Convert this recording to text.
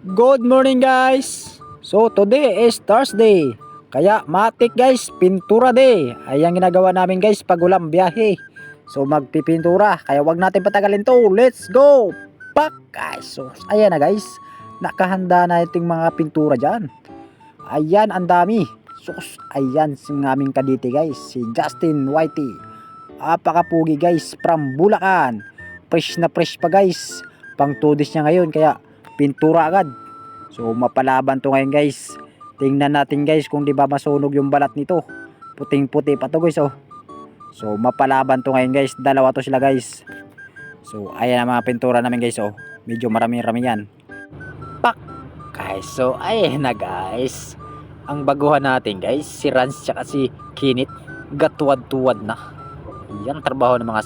Good morning guys! So today is Thursday. Kaya matik guys, pintura day. Ayan ginagawa namin guys pag ulam biyahe. So magpipintura. Kaya wag natin patagalin to. Let's go! Pak guys. So ayan na guys. Nakahanda na itong mga pintura dyan. Ayan ang dami. Sus, ayan si aming kadite guys. Si Justin Whitey. Apakapugi guys from Bulacan. Fresh na fresh pa guys. Pang 2 days niya ngayon kaya pintura agad. So mapalaban to ngayon guys. Tingnan natin guys kung di ba masunog yung balat nito. Puting-puti pa to guys oh. So mapalaban to ngayon guys. Dalawa to sila guys. So ayan ang mga pintura namin guys oh. Medyo marami-rami yan. Pak! Guys, so ayan na guys. Ang baguhan natin guys, si Rans tsaka si Kinit. Gatuwad-tuwad na. Yan trabaho ng mga